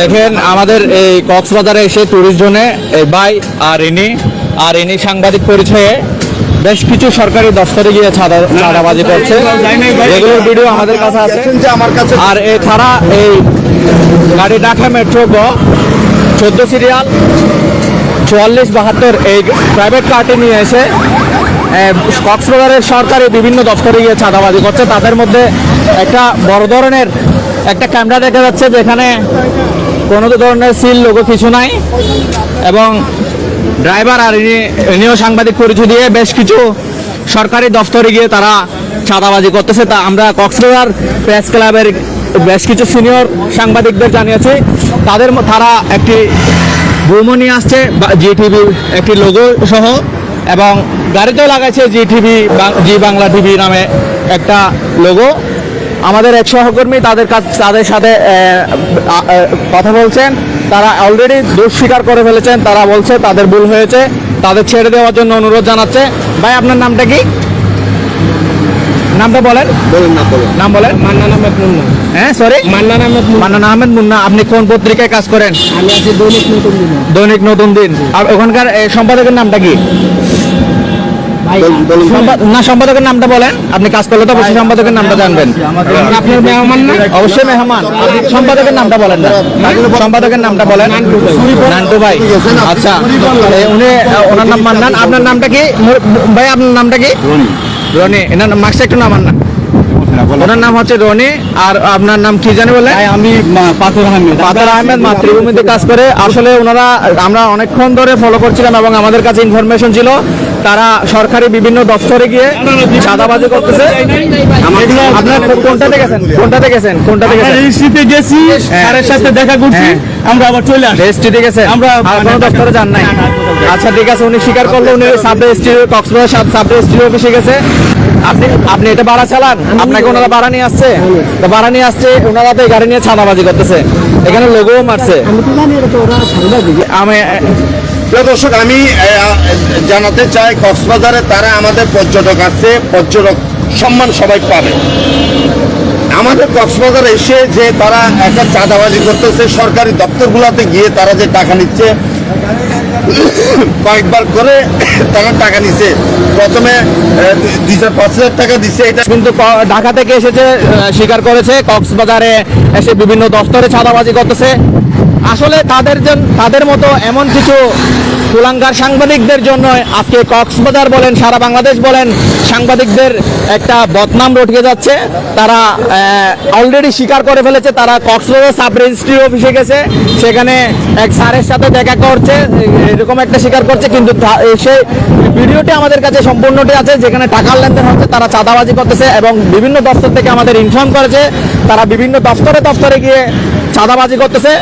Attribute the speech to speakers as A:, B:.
A: দেখেন, আমাদের এই কক্সবাজারে এসে ট্যুরিস্ট জোনে এই ভাই আর ইনি আর ইনি সাংবাদিক পরিচয়ে বেশ কিছু সরকারি দফতরে গিয়ে চাঁদাবাজি করছে। যেগুলোর ভিডিও আমাদের কাছে আছে।
B: যে আমার কাছে
A: আর এছাড়া এই গাড়ি ঢাকা মেট্রো গ, চোদ্দ সিরিয়াল, চুয়াল্লিশ বাহাত্তর এই প্রাইভেট কারটি নিয়ে এসে কক্সবাজারের সরকারি বিভিন্ন দপ্তরে গিয়ে চাঁদাবাজি করছে। তাদের মধ্যে একটা বড় ধরনের একটা ক্যামেরা দেখা যাচ্ছে যেখানে কোনো ধরনের সিল লোগো কিছু নাই এবং ড্রাইভার আর ইনি ইনিও সাংবাদিক পরিচয় দিয়ে বেশ কিছু সরকারি দফতরে গিয়ে তারা চাঁদাবাজি করতেছে। তা আমরা কক্সবাজার প্রেস ক্লাবের বেশ কিছু সিনিয়র সাংবাদিকদের জানিয়েছি। তাদের তারা একটি বুমো নিয়ে আসছে জিটিভি একটি লোগো সহ এবং গাড়িতেও লাগাইছে জিটিভি জি বাংলা টিভি নামে একটা লোগো। আমাদের এক সহকর্মী তাদের কাছ তাদের সাথে কথা বলছেন। তারা অলরেডি দোষ স্বীকার করে ফেলেছেন। তারা বলছে তাদের ভুল হয়েছে। তাদের ছেড়ে দেওয়ার জন্য অনুরোধ জানাচ্ছে। ভাই আপনার নামটা কি? নামটা বলেন।
B: বলুন না বলুন।
A: নাম বলেন।
C: মান্নান আহমেদ মুন্না।
A: হ্যাঁ সরি
C: মান্নান আহমেদ মুন্না।
A: মান্নান আহমেদ মুন্না আপনি কোন পত্রিকায় কাজ করেন?
C: আমি আছি দৈনিক নতুন দিনে।
A: দৈনিক নতুন দিন। আর ওখানকার সম্পাদকের নামটা কি
C: ভাই
B: বলুন, বলুন
A: সম্পাদ- না সম্পাদকের নামটা বলেন। আপনি কাজ করলে তো অবশ্যই সম্পাদকের নামটা জানবেন।
C: আপনার মেহমান না?
A: অবশ্যই মেহমান। আপনি সম্পাদকের নামটা বলেন না। সম্পাদকের নামটা বলেন। নান্টু ভাই। আচ্ছা। উনি ওনার নাম মান্নান। আপনার নামটা কি? ভাই আপনার নামটা কি? রনি। এনার মার্কস একটু নামান না। ওনার নাম হচ্ছে রনি। আর আপনার নাম কি জানি বলে
C: আমি পাথর আহমেদ।
A: পাতার আহমেদ মাতৃভূমিতে কাজ করে। আসলে ওনারা আমরা অনেকক্ষণ ধরে ফলো করছিলাম এবং আমাদের কাছে ইনফরমেশন ছিল। তারা সরকারি বিভিন্ন দপ্তরে গিয়ে চাঁদাবাজি করতেছে। আপনার কোনটাতে গেছেন? কোনটাতে গেছেন? কোনটাতে গেছেন?
C: গেছি স্যারের সাথে দেখা করছি
A: হ্যাঁ।
C: আমরা আবার চলে আসি
A: ঠিক আছে
C: আমরা
A: কোনো দপ্তরে যান নাই? আচ্ছা ঠিক আছে উনি স্বীকার করল উনি sub registry Cox's Bazar sub registry অফিসে গেছে। আপনি আপনি এটা ভাড়া চালান? আপনাকে ওনারা ভাড়া নিয়ে আসছে? তো ভাড়া নিয়ে আসছে ওনারা তো এই গাড়ি নিয়ে ছাদাবাজি করতেছে। এখানে লোগোও মারছে।
C: আমি
B: প্রিয় দর্শক, আমি জানাতে চাই কক্সবাজারে তারা আমাদের পর্যটক আছে পর্যটক সম্মান সবাই পাবে। আমাদের কক্সবাজার এসে যে তারা একটা চাঁদাবাজি করতেছে, সরকারি দপ্তরগুলোতে গিয়ে তারা যে টাকা নিচ্ছে, কয়েকবার করে তারা টাকা নিচ্ছে প্রথমে দুই হাজার পাঁচ হাজার টাকা দিচ্ছে এটা
A: কিন্তু ঢাকা থেকে এসেছে স্বীকার করেছে, কক্সবাজারে এসে বিভিন্ন দপ্তরে ছাদাবাজি করতেছে। আসলে তাদের জন তাদের মতো এমন কিছু কুলাঙ্গার সাংবাদিকদের জন্য আজকে কক্সবাজার বলেন, সারা বাংলাদেশ বলেন, সাংবাদিকদের একটা বদনাম রটিয়ে যাচ্ছে। তারা অলরেডি স্বীকার করে ফেলেছে, তারা কক্সবাজার সাব রেজিস্ট্রি অফিসে গেছে। সেখানে এক স্যারের সাথে দেখা করছে, এরকম একটা স্বীকার করছে, কিন্তু সেই ভিডিওটি আমাদের কাছে সম্পূর্ণটি আছে, যেখানে টাকার লেনদেন হচ্ছে, তারা চাঁদাবাজি করতেছে এবং বিভিন্ন দপ্তর থেকে আমাদের ইনফর্ম করেছে। তারা বিভিন্ন দপ্তরে দপ্তরে গিয়ে চাঁদাবাজি করতেছে।